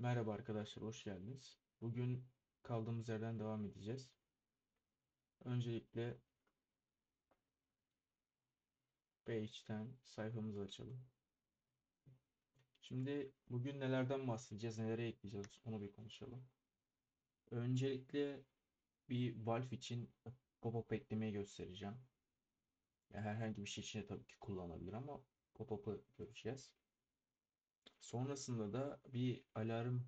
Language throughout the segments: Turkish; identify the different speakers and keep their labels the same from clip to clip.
Speaker 1: Merhaba arkadaşlar, hoş geldiniz. Bugün kaldığımız yerden devam edeceğiz. Öncelikle Page'den sayfamızı açalım. Şimdi bugün nelerden bahsedeceğiz, nelere ekleyeceğiz onu bir konuşalım. Öncelikle bir Valve için pop-up eklemeyi göstereceğim. Yani herhangi bir şey için de tabii ki kullanılabilir ama pop-up'ı göreceğiz. Sonrasında da bir alarm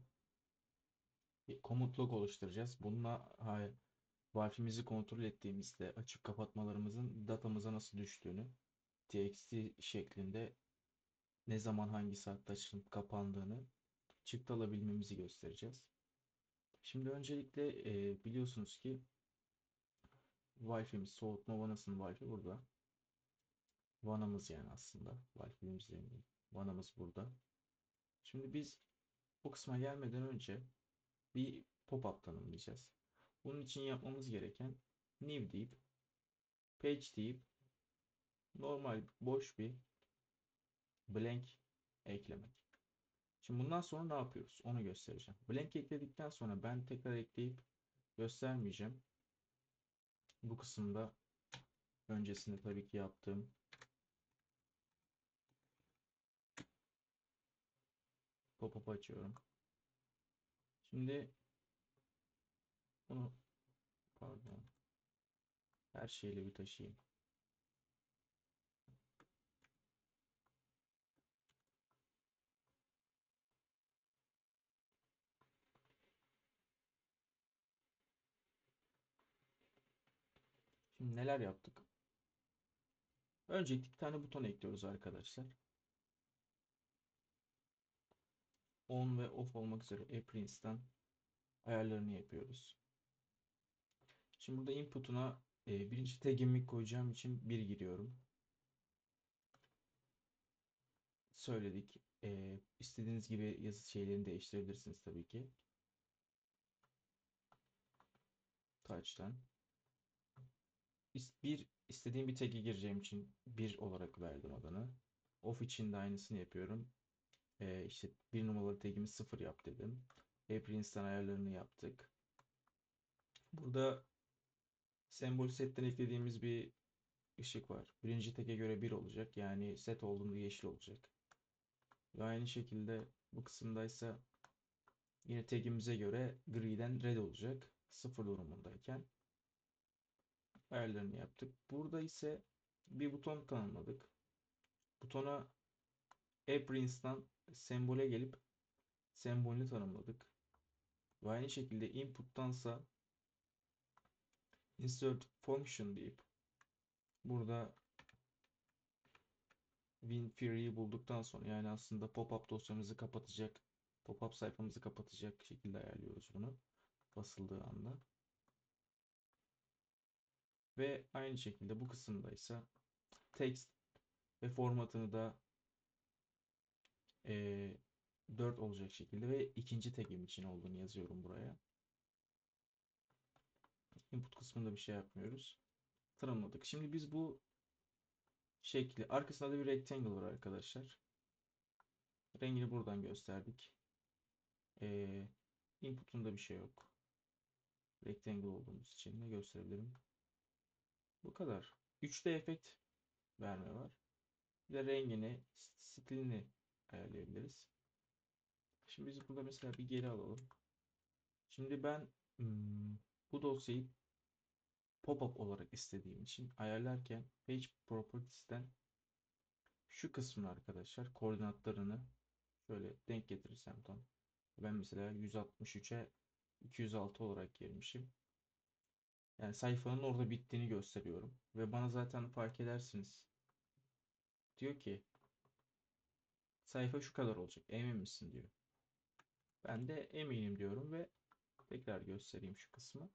Speaker 1: bir komut log oluşturacağız. Bununla Valve'imizi kontrol ettiğimizde açıp kapatmalarımızın datamıza nasıl düştüğünü txt şeklinde ne zaman hangi saatte açılıp kapandığını çıktı alabilmemizi göstereceğiz. Şimdi öncelikle e, biliyorsunuz ki Valve'imiz soğutma vanasının Valve'i burada. Vanamız yani aslında. Değil. Vanamız burada. Şimdi biz bu kısma gelmeden önce bir pop-up tanımlayacağız. Bunun için yapmamız gereken new deyip page deyip normal boş bir blank eklemek. Şimdi bundan sonra ne yapıyoruz? Onu göstereceğim. Blank ekledikten sonra ben tekrar ekleyip göstermeyeceğim. Bu kısımda öncesinde tabii ki yaptığım pop-up açıyorum. Şimdi bunu pardon her şeyle bir taşıyayım. Şimdi neler yaptık? Öncelikle bir tane buton ekliyoruz arkadaşlar. On ve off olmak üzere appearance'dan ayarlarını yapıyoruz. Şimdi burada input'una e, birinci tag'imi koyacağım için bir giriyorum. Söyledik. E, istediğiniz gibi yazı şeylerini değiştirebilirsiniz tabii ki. Touch'tan. Bir istediğim bir tag'i gireceğim için bir olarak verdim adını. Off için de aynısını yapıyorum. E, işte bir numaralı tag'imi sıfır yap dedim. Appearance'dan ayarlarını yaptık. Burada sembol setten eklediğimiz bir ışık var. Birinci teke göre 1 olacak. Yani set olduğunda yeşil olacak. Ve aynı şekilde bu kısımdaysa yine tagimize göre gri'den red olacak. Sıfır durumundayken ayarlarını yaptık. Burada ise bir buton tanımladık. Butona appearance'dan sembole gelip sembolünü tanımladık. Ve aynı şekilde input'tansa insert function deyip burada WinFree'yi bulduktan sonra yani aslında pop-up dosyamızı kapatacak, pop-up sayfamızı kapatacak şekilde ayarlıyoruz bunu basıldığı anda. Ve aynı şekilde bu kısımda ise text ve formatını da e, 4 olacak şekilde ve ikinci tagim için olduğunu yazıyorum buraya. Input kısmında bir şey yapmıyoruz. Tanımladık. Şimdi biz bu şekli arkasında da bir rectangle var arkadaşlar. Rengini buradan gösterdik. Ee, input'unda bir şey yok. Rectangle olduğumuz için ne gösterebilirim? Bu kadar. 3D efekt verme var. Bir de rengini, stilini ayarlayabiliriz. Şimdi biz burada mesela bir geri alalım. Şimdi ben hmm, bu dosyayı pop-up olarak istediğim için ayarlarken Page Properties'ten şu kısmını arkadaşlar koordinatlarını şöyle denk getirirsem tam. Ben mesela 163'e 206 olarak girmişim. Yani sayfanın orada bittiğini gösteriyorum. Ve bana zaten fark edersiniz. Diyor ki sayfa şu kadar olacak. Emin misin diyor. Ben de eminim diyorum ve tekrar göstereyim şu kısmı.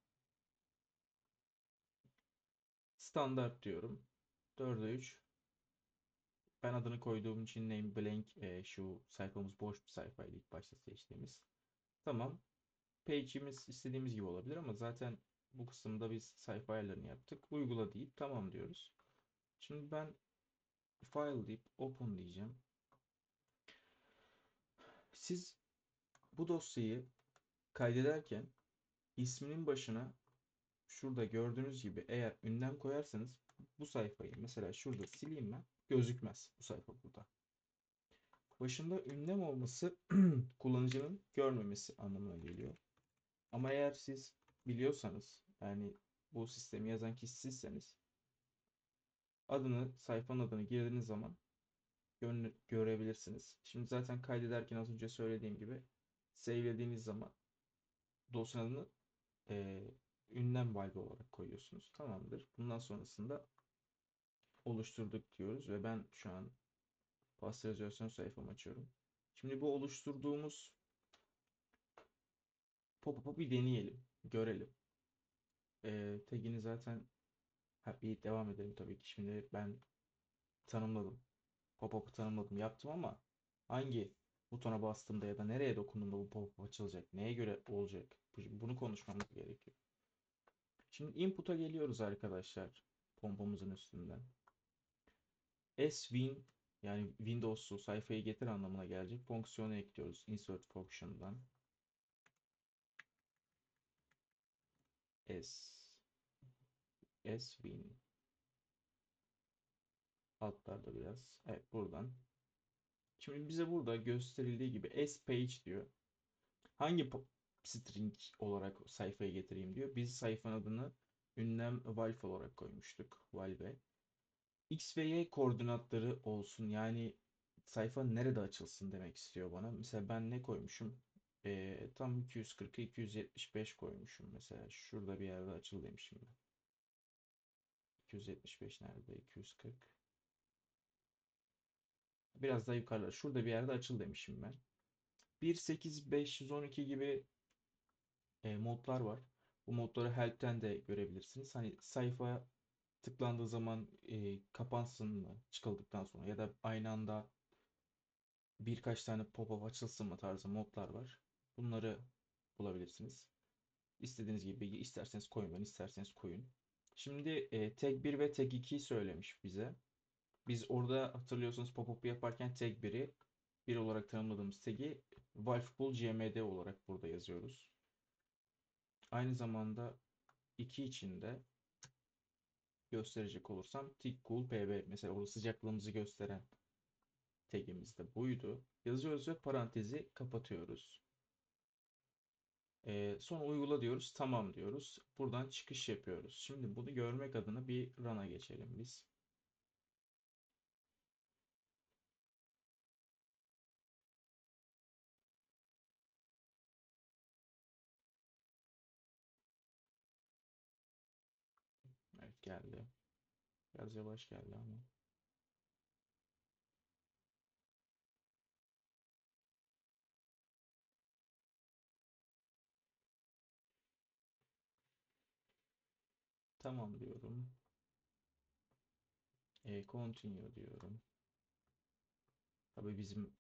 Speaker 1: Standart diyorum. 4'e 3. Ben adını koyduğum için name blank e, şu sayfamız boş bir sayfaydı ilk başta seçtiğimiz. Tamam. Page'imiz istediğimiz gibi olabilir ama zaten bu kısımda biz sayfa ayarlarını yaptık. Uygula deyip tamam diyoruz. Şimdi ben file deyip open diyeceğim. Siz bu dosyayı kaydederken isminin başına şurada gördüğünüz gibi eğer ünlem koyarsanız bu sayfayı mesela şurada sileyim ben gözükmez bu sayfa burada. Başında ünlem olması kullanıcının görmemesi anlamına geliyor. Ama eğer siz biliyorsanız yani bu sistemi yazan kişi sizseniz adını sayfanın adını girdiğiniz zaman görebilirsiniz. Şimdi zaten kaydederken az önce söylediğim gibi save'lediğiniz zaman dosyanın eee, ünlem valve olarak koyuyorsunuz. Tamamdır. Bundan sonrasında oluşturduk diyoruz ve ben şu an pastörizasyon sayfamı açıyorum. Şimdi bu oluşturduğumuz pop-up'ı bir deneyelim. Görelim. Eee tagini zaten ha, bir devam edelim tabii ki. Şimdi ben tanımladım. Pop-up'ı tanımladım. Yaptım ama hangi butona bastığımda ya da nereye dokunduğumda bu pop-up açılacak? Neye göre olacak? Bu- Bunu konuşmamız gerekiyor. Şimdi input'a geliyoruz arkadaşlar. Pompamızın üstünden. swin yani Windows'u sayfayı getir anlamına gelecek fonksiyonu ekliyoruz. Insert function'dan. S swin altlarda biraz. Evet buradan. Şimdi bize burada gösterildiği gibi S page diyor. Hangi string olarak sayfaya getireyim diyor. Biz sayfanın adını ünlem valve olarak koymuştuk. Valve. X ve Y koordinatları olsun. Yani sayfa nerede açılsın demek istiyor bana. Mesela ben ne koymuşum? Ee, tam 240'ı 275 koymuşum. Mesela şurada bir yerde açıl demişim ben. 275 nerede? 240. Biraz daha yukarıda. Şurada bir yerde açıl demişim ben. 1.8.512 gibi e, modlar var. Bu modları help'ten de görebilirsiniz. Hani sayfa tıklandığı zaman e, kapansın mı çıkıldıktan sonra ya da aynı anda birkaç tane pop-up açılsın mı tarzı modlar var. Bunları bulabilirsiniz. İstediğiniz gibi isterseniz koyun, isterseniz koyun. Şimdi e, tag 1 ve tag 2 söylemiş bize. Biz orada hatırlıyorsanız pop-up yaparken tag 1'i 1 olarak tanımladığımız tag'i valvepool cmd olarak burada yazıyoruz. Aynı zamanda 2 için de gösterecek olursam tickcool pb mesela orada sıcaklığımızı gösteren tagimiz de buydu. Yazıyoruz ve parantezi kapatıyoruz. Ee, sonra uygula diyoruz. Tamam diyoruz. Buradan çıkış yapıyoruz. Şimdi bunu görmek adına bir run'a geçelim biz. Geldi. Biraz yavaş geldi ama. Tamam diyorum. E, continue diyorum. Tabii bizim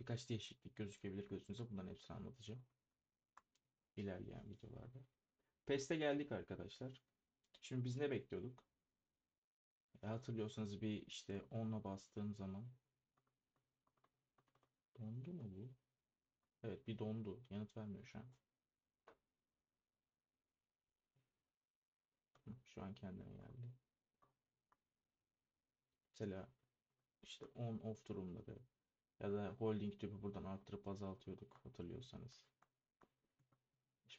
Speaker 1: birkaç değişiklik gözükebilir gözünüze. Bunların hepsini anlatacağım. İlerleyen videolarda. PES'te geldik arkadaşlar. Şimdi biz ne bekliyorduk? E, hatırlıyorsanız bir işte 10'la bastığım zaman dondu mu bu? Evet bir dondu. Yanıt vermiyor şu an. Şu an kendine geldi. Mesela işte on off durumları ya da holding tüpü buradan arttırıp azaltıyorduk hatırlıyorsanız.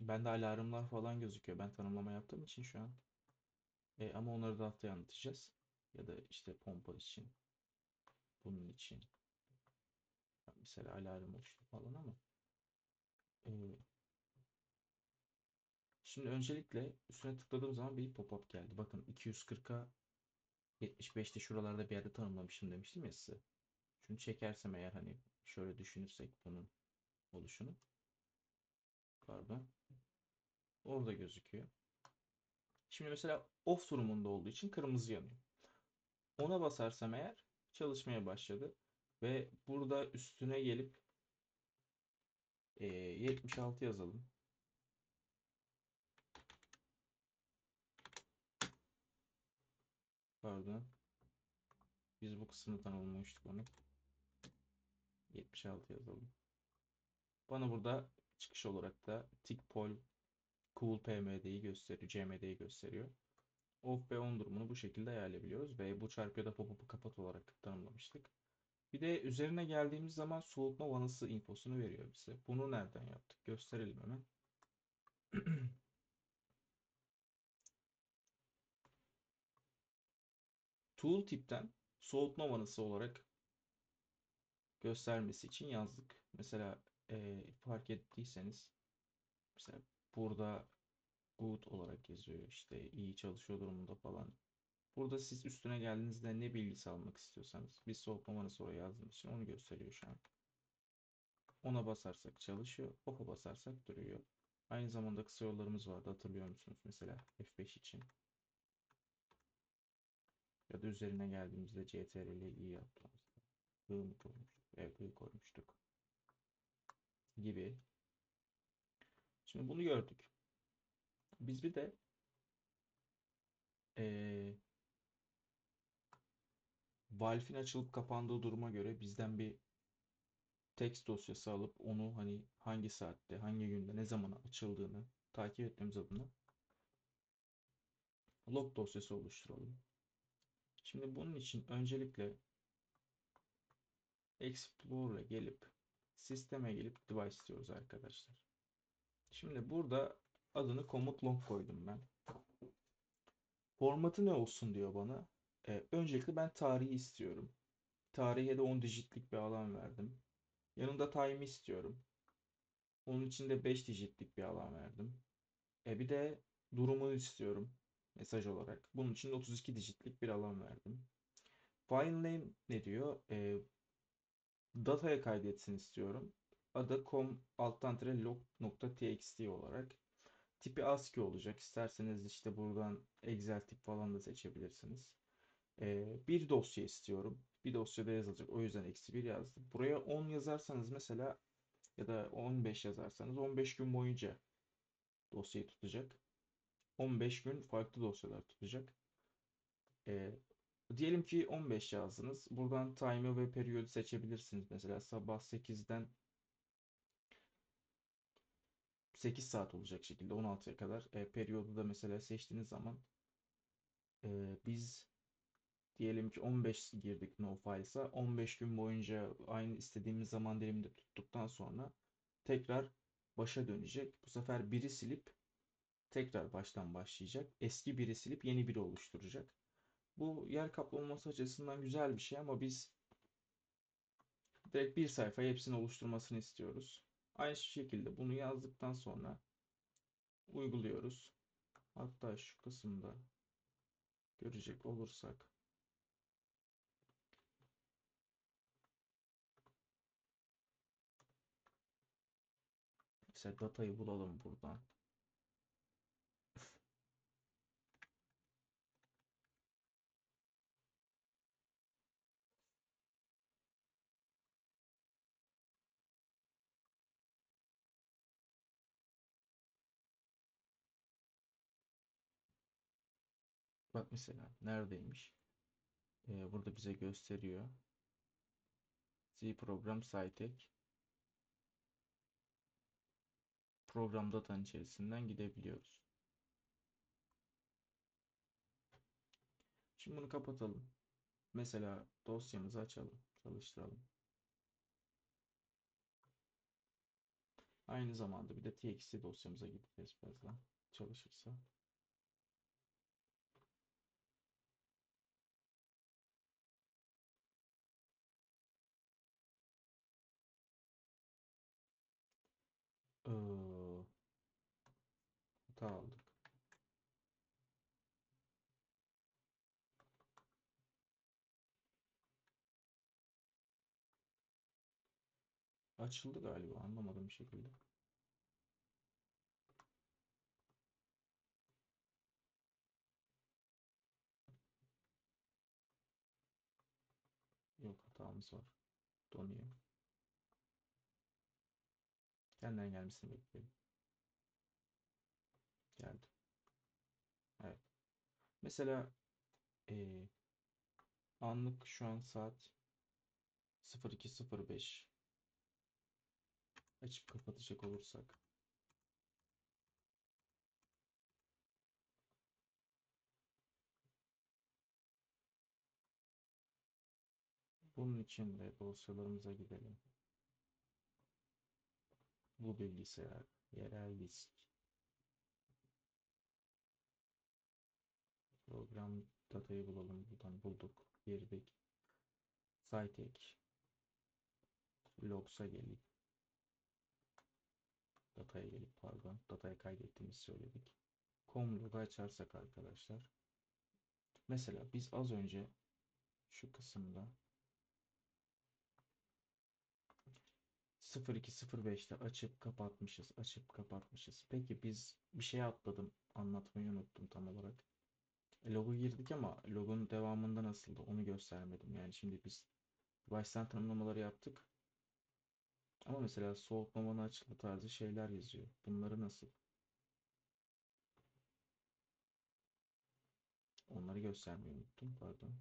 Speaker 1: Şimdi bende alarmlar falan gözüküyor. Ben tanımlama yaptığım için şu an. E, ama onları da haftaya anlatacağız. Ya da işte pompa için. Bunun için. Mesela alarm oluştu falan ama. e, şimdi öncelikle üstüne tıkladığım zaman bir pop-up geldi. Bakın 240'a 75'te şuralarda bir yerde tanımlamışım demiştim ya size. Şunu çekersem eğer hani şöyle düşünürsek bunun oluşunu. Pardon. Orada gözüküyor. Şimdi mesela off durumunda olduğu için kırmızı yanıyor. Ona basarsam eğer çalışmaya başladı. Ve burada üstüne gelip e, 76 yazalım. Pardon. Biz bu kısmını tanımlamıştık onu. 76 yazalım. Bana burada çıkış olarak da tickpol cool pmd'yi gösteriyor, cmd'yi gösteriyor. Off ve on durumunu bu şekilde ayarlayabiliyoruz ve bu çarpıya da pop-up'ı kapat olarak tanımlamıştık. Bir de üzerine geldiğimiz zaman soğutma vanası infosunu veriyor bize. Bunu nereden yaptık? Gösterelim hemen. Tooltip'ten soğutma vanası olarak göstermesi için yazdık. Mesela e, fark ettiyseniz mesela burada good olarak yazıyor işte iyi çalışıyor durumunda falan. Burada siz üstüne geldiğinizde ne bilgisi almak istiyorsanız biz soğutma vanası oraya yazdığımız için onu gösteriyor şu an. Ona basarsak çalışıyor. Off'a basarsak duruyor. Aynı zamanda kısa yollarımız vardı hatırlıyor musunuz? Mesela F5 için. Ya da üzerine geldiğimizde CTRL i yaptığımızda. I mı koymuştuk? Evet koymuştuk. Gibi. Şimdi bunu gördük. Biz bir de ee, Valve'in açılıp kapandığı duruma göre bizden bir text dosyası alıp onu hani hangi saatte, hangi günde, ne zaman açıldığını takip etmemiz adına log dosyası oluşturalım. Şimdi bunun için öncelikle Explorer'a gelip sisteme gelip device diyoruz arkadaşlar. Şimdi burada adını komut log koydum ben. Formatı ne olsun diyor bana. Ee, öncelikle ben tarihi istiyorum. Tarihe de 10 dijitlik bir alan verdim. Yanında time istiyorum. Onun için de 5 dijitlik bir alan verdim. E bir de durumunu istiyorum mesaj olarak. Bunun için de 32 dijitlik bir alan verdim. File name ne diyor? E, dataya kaydetsin istiyorum. Adı com alttan tire log.txt olarak. Tipi ASCII olacak. İsterseniz işte buradan Excel tip falan da seçebilirsiniz. Ee, bir dosya istiyorum. Bir dosyada yazılacak. O yüzden eksi bir yazdım. Buraya 10 yazarsanız mesela ya da 15 yazarsanız 15 gün boyunca dosyayı tutacak. 15 gün farklı dosyalar tutacak. Ee, diyelim ki 15 yazdınız. Buradan time'ı ve periyodu seçebilirsiniz. Mesela sabah 8'den 8 saat olacak şekilde 16'ya kadar. E, periyodu da mesela seçtiğiniz zaman e, biz diyelim ki 15 girdik no files'a 15 gün boyunca aynı istediğimiz zaman diliminde tuttuktan sonra tekrar başa dönecek. Bu sefer biri silip tekrar baştan başlayacak. Eski biri silip yeni biri oluşturacak. Bu yer kaplaması açısından güzel bir şey ama biz direkt bir sayfaya hepsini oluşturmasını istiyoruz. Aynı şekilde bunu yazdıktan sonra uyguluyoruz. Hatta şu kısımda görecek olursak mesela datayı bulalım buradan. Mesela neredeymiş? Ee, burada bize gösteriyor. Z program Cytek program datan içerisinden gidebiliyoruz. Şimdi bunu kapatalım. Mesela dosyamızı açalım, çalıştıralım. Aynı zamanda bir de txt dosyamıza gideceğiz birazdan çalışırsa. Ee, hata aldık. Açıldı galiba anlamadım bir şekilde. Yok hatamız var. Donuyor. Kendinden gelmesini bekleyelim. Geldi. Evet. Mesela ee, anlık şu an saat 02.05 açıp kapatacak olursak bunun için de dosyalarımıza gidelim. Bu bilgisayar, yerel disk, program datayı bulalım. Buradan bulduk, girdik. Site ek, logs'a gelip dataya gelip pardon dataya kaydettiğimizi söyledik. Com log'u açarsak arkadaşlar mesela biz az önce şu kısımda 0205'te açıp kapatmışız açıp kapatmışız. Peki biz bir şey atladım anlatmayı unuttum tam olarak. Logo girdik ama logonun devamında nasıldı onu göstermedim. Yani şimdi biz baştan tanımlamaları yaptık. Ama mesela soğutmamanı açılma tarzı şeyler yazıyor. Bunları nasıl? Onları göstermeyi unuttum. Pardon.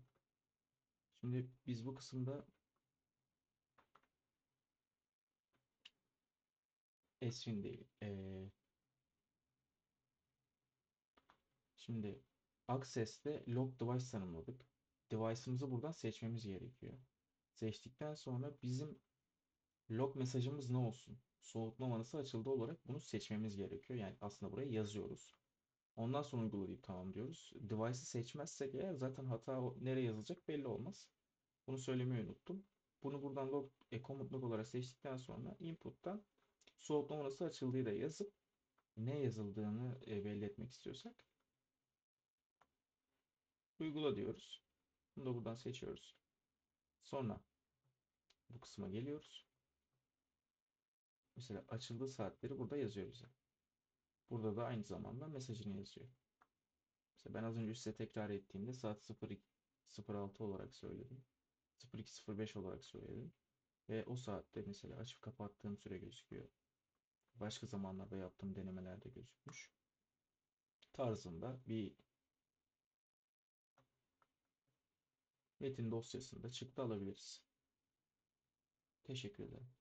Speaker 1: Şimdi biz bu kısımda Esvin değil. Ee, şimdi Access'te log device tanımladık. Device'ımızı buradan seçmemiz gerekiyor. Seçtikten sonra bizim log mesajımız ne olsun? Soğutma manası açıldı olarak bunu seçmemiz gerekiyor. Yani aslında buraya yazıyoruz. Ondan sonra uygulayıp tamam diyoruz. Device'ı seçmezsek eğer zaten hata nereye yazılacak belli olmaz. Bunu söylemeyi unuttum. Bunu buradan log e, komut olarak seçtikten sonra input'tan soğutma manası açıldığı da yazıp ne yazıldığını e, belli etmek istiyorsak uygula diyoruz. Bunu da buradan seçiyoruz. Sonra bu kısma geliyoruz. Mesela açıldığı saatleri burada yazıyor bize. Burada da aynı zamanda mesajını yazıyor. Mesela ben az önce size tekrar ettiğimde saat 02.06 olarak söyledim. 02.05 olarak söyledim. Ve o saatte mesela açıp kapattığım süre gözüküyor. Başka zamanlarda yaptığım denemelerde gözükmüş. Tarzında bir metin dosyasında çıktı alabiliriz. Teşekkür ederim.